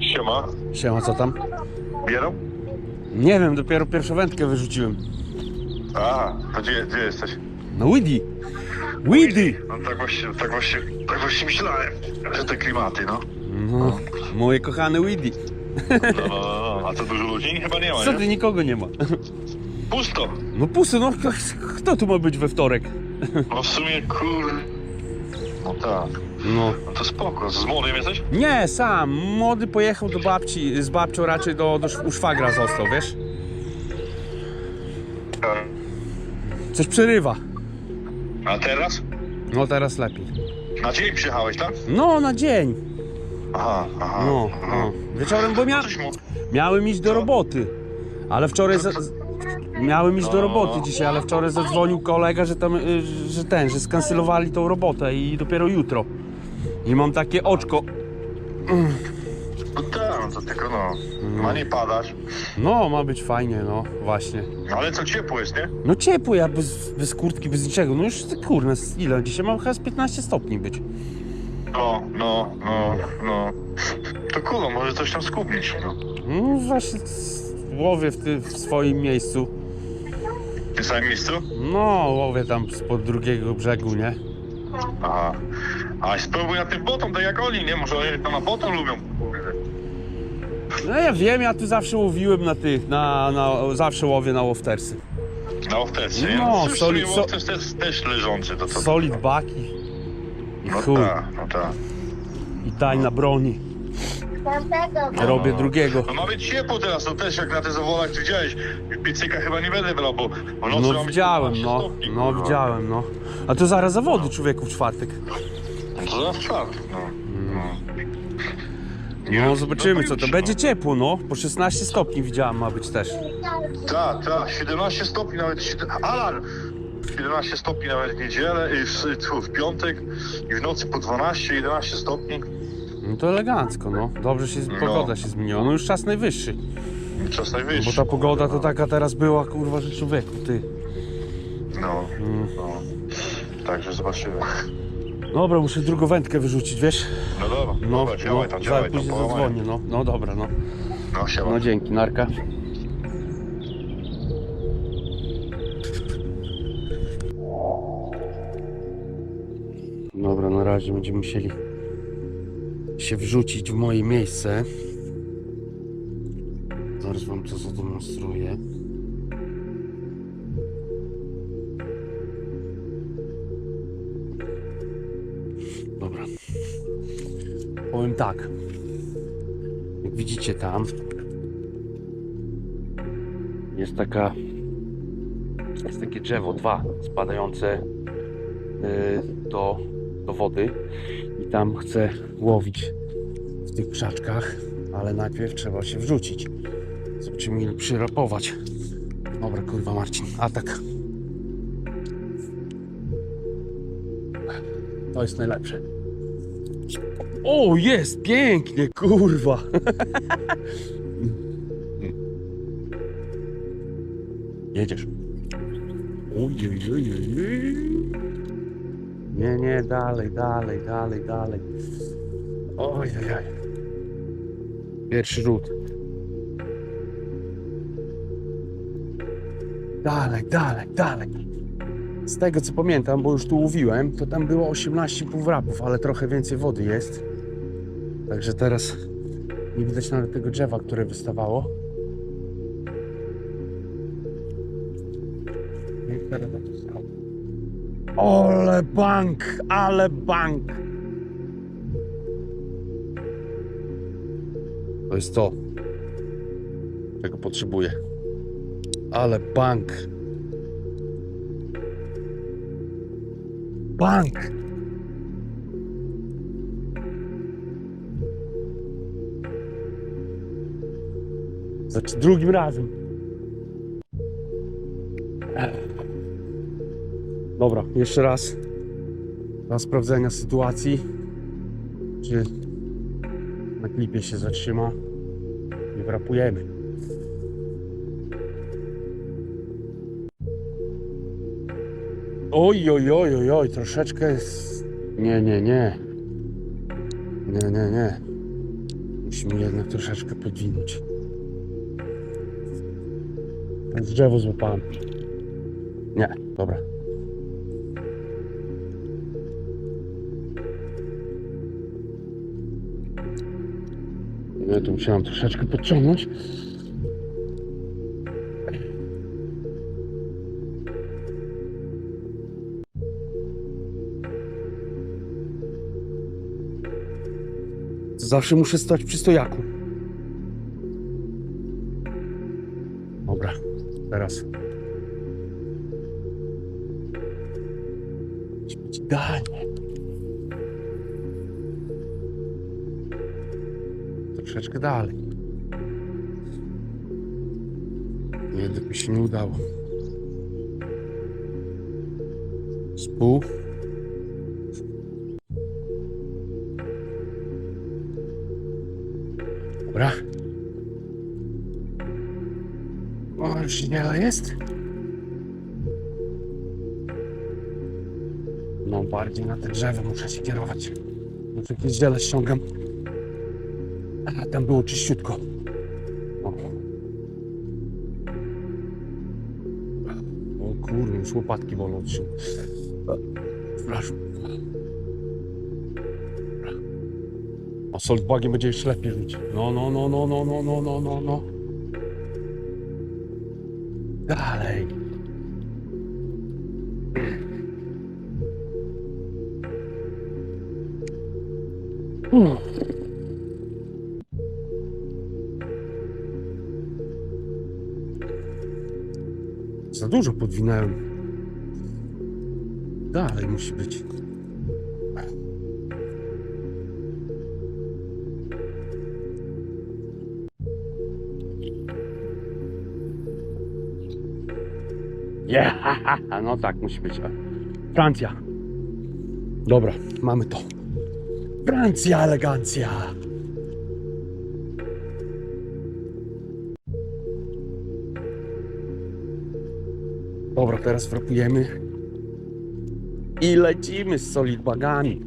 Siema. Siema, co tam? Bierą? Nie wiem, dopiero pierwszą wędkę wyrzuciłem. A, to gdzie, gdzie jesteś? No Weedy! Weedy! No tak właśnie, tak właśnie, tak właśnie myślałem, że te klimaty, no. No, moje kochane Weedy. No, no, no, no. A to dużo ludzi? Chyba nie ma, Co nie? ty, nikogo nie ma. Pusto. No pusy, no k- kto tu ma być we wtorek? No w sumie, kur... No tak. No. No to spoko. Z młodym jesteś? Nie, sam. Młody pojechał do babci, z babcią raczej do, do u szwagra został, wiesz? Tak. Coś przerywa. A teraz? No teraz lepiej. Na dzień przyjechałeś, tak? No, na dzień. Aha, aha. No, aha. no. Wieczorem, bo mia Coś mu... miałem iść do roboty. Ale wczoraj... Za... Miałem iść do No. roboty dzisiaj, ale wczoraj zadzwonił kolega, że tam, y, że ten, że skancelowali tą robotę i dopiero jutro. I mam takie oczko. No tak, no to tylko no. Ma nie padać. No, ma być fajnie, no, właśnie. Ale co ciepło jest, nie? No ciepło, ja bez, bez kurtki, bez niczego. No już kurna, z ile? Dzisiaj mam chyba z 15 stopni być. No, no, no, no. To kulo, może coś tam skupić, no. No właśnie łowię w, ty, w swoim miejscu. Tym samym miejscu? No, łowię tam spod drugiego brzegu, nie? Aha. A spróbuj na tym botom, tak jak oni, nie? Może oni tam na botom lubią. No ja wiem, ja tu zawsze łowiłem na tych, na, na zawsze łowię na łowtersy. Na nie? No, cóż, solid- so- też, też leżący, to co? Solid baki. I No chuj, tak, no tak. i tajna broni. Robię drugiego. No ma być ciepło teraz, to też jak na te zawolach ty widziałeś. Piecyka chyba nie będę brał, bo w nocy ma No być widziałem, 15 no. stopni, No kurwa. widziałem, no. A to zaraz zawody człowieku w czwartek. No to za czwartek, no. no. No zobaczymy co to. jutrze, Będzie no. ciepło, no. Po 16 stopni widziałem ma być też. Tak, tak, 17 stopni nawet, siedem- alarm! 17 stopni nawet w niedzielę, i w, w piątek i w nocy po 12-11 stopni. No to elegancko, no. Dobrze się, No. pogoda się zmieniła. No już czas najwyższy. Czas Bo najwyższy. ta pogoda to taka teraz była, kurwa, że człowieku, ty. No, Mm. no. Także zobaczymy. Dobra, muszę drugą wędkę wyrzucić, wiesz? No dobra, No, dobra, działaj tam, no, działaj tam, później zadzwonię, no. No dobra, no. No, siema. No dzięki, narka. Dobra, na razie będziemy musieli się wrzucić w moje miejsce. Zaraz wam to zademonstruję. Dobra. Powiem tak. Jak widzicie tam jest taka jest takie drzewo, dwa spadające y, do, do wody i tam chcę łowić tych krzaczkach, ale najpierw trzeba się wrzucić. Zobaczymy ile przyrapować. Dobra, kurwa Marcin, atak. To jest najlepsze. O, jest pięknie, kurwa. Jedziesz. Nie, nie, dalej, dalej, dalej, dalej. Oj, oj, oj. Pierwszy rzut. Dalej, dalej, dalej. Z tego co pamiętam, bo już tu łowiłem, to tam było 18 półwrapów, ale trochę więcej wody jest. Także teraz nie widać nawet tego drzewa, które wystawało. Ale bank, ale bank. To jest to, czego potrzebuję. Ale bank. Bank. Znaczy drugim razem. Dobra, jeszcze raz. Dla sprawdzenia sytuacji. Czy na klipie się zatrzyma. I wrapujemy. Oj, oj, oj, oj, oj, troszeczkę jest... Nie, nie, nie. Nie, nie, nie. Musimy jednak troszeczkę podwinąć. Z drzewo złapałem. Nie, dobra. Ja to musiałem troszeczkę podciągnąć. Zawsze muszę stać przy stojaku. Dobra, teraz. Idealnie. Troszeczkę dalej. Jednak mi się nie udało. Spół. Dobra. O, już jest. No, bardziej na te drzewo muszę się kierować. Już jakieś ziele ściągam. Tam było czyściutko. O, kurde, już łopatki bolą się. Przepraszam. A saltbagi będzie jeszcze lepiej żyć. No, no, no, no, no, no, no, no, no, no. Dalej. Uff. Za dużo podwinąłem. Dalej musi być. Yeah, no tak musi być. Francja. Dobra, mamy to. Francja, elegancja. Dobra, teraz wrapujemy i lecimy z solidbagami.